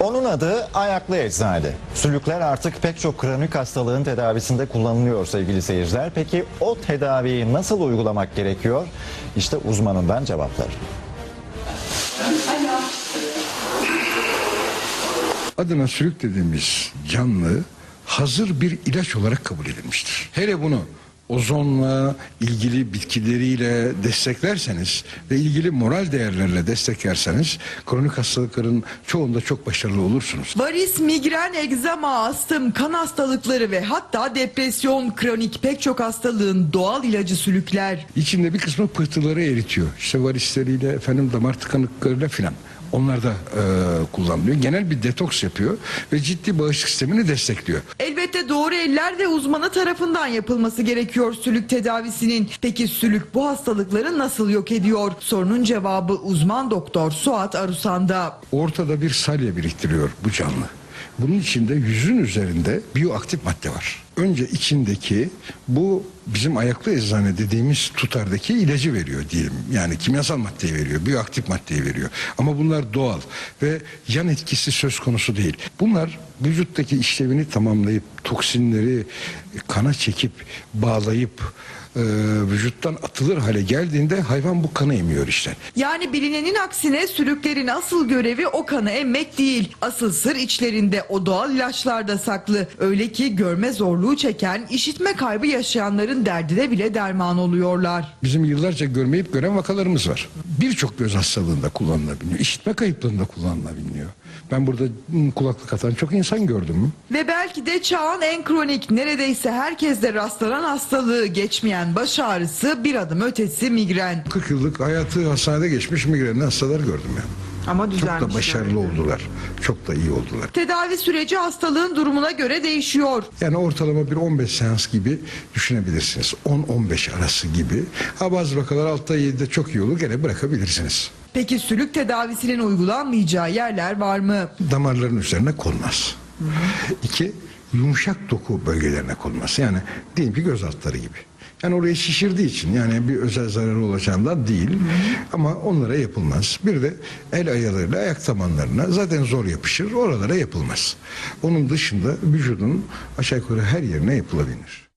Onun adı ayaklı eczane. Sülükler artık pek çok kronik hastalığın tedavisinde kullanılıyor sevgili seyirciler. Peki o tedaviyi nasıl uygulamak gerekiyor? İşte uzmanından cevaplar. adına sülük dediğimiz canlı hazır bir ilaç olarak kabul edilmiştir. Hele bunu ozonla ilgili bitkileriyle desteklerseniz ve ilgili moral değerlerle desteklerseniz kronik hastalıkların çoğunda çok başarılı olursunuz. Varis, migren, egzama, astım, kan hastalıkları ve hatta depresyon, kronik pek çok hastalığın doğal ilacı sülükler. İçinde bir kısmı pıhtıları eritiyor. İşte varisleriyle efendim damar tıkanıklarıyla filan. Onlar da e, kullanılıyor. Genel bir detoks yapıyor ve ciddi bağışıklık sistemini destekliyor. Elbette doğru eller ve uzmanı tarafından yapılması gerekiyor sülük tedavisinin. Peki sülük bu hastalıkları nasıl yok ediyor? Sorunun cevabı uzman doktor Suat Arusan'da. ortada bir salya biriktiriyor bu canlı. Bunun içinde yüzün üzerinde biyoaktif madde var. Önce içindeki bu bizim ayaklı eczane dediğimiz tutardaki ilacı veriyor diyelim. Yani kimyasal maddeyi veriyor, biyoaktif maddeyi veriyor. Ama bunlar doğal ve yan etkisi söz konusu değil. Bunlar vücuttaki işlevini tamamlayıp toksinleri kana çekip bağlayıp e, vücuttan atılır hale geldiğinde hayvan bu kanı emiyor işte. Yani bilinenin aksine sülüklerin asıl görevi o kanı emmek değil. Asıl sır içlerinde o doğal ilaçlarda saklı. Öyle ki görme zorluğu çeken, işitme kaybı yaşayanların derdine bile derman oluyorlar. Bizim yıllarca görmeyip gören vakalarımız var. Birçok göz hastalığında kullanılabiliyor. İşitme kayıplığında kullanılabiliyor. Ben burada kulaklık atan çok insan gördüm. Ve belki de çağın en kronik, neredeyse herkeste rastlanan hastalığı geçmeyen baş ağrısı bir adım ötesi migren. 40 yıllık hayatı hastanede geçmiş migrenli hastalar gördüm ya. Ama Çok da başarılı oldular. Çok da iyi oldular. Tedavi süreci hastalığın durumuna göre değişiyor. Yani ortalama bir 15 seans gibi düşünebilirsiniz. 10-15 arası gibi. Ha bazı vakalar altta 7'de çok iyi olur gene bırakabilirsiniz. Peki sülük tedavisinin uygulanmayacağı yerler var mı? damarların üzerine konmaz. İki, yumuşak doku bölgelerine konmaz. Yani diyelim ki göz altları gibi. Yani orayı şişirdiği için yani bir özel zararı olacağından değil ama onlara yapılmaz. Bir de el ayalarıyla ayak tabanlarına zaten zor yapışır oralara yapılmaz. Onun dışında vücudun aşağı yukarı her yerine yapılabilir.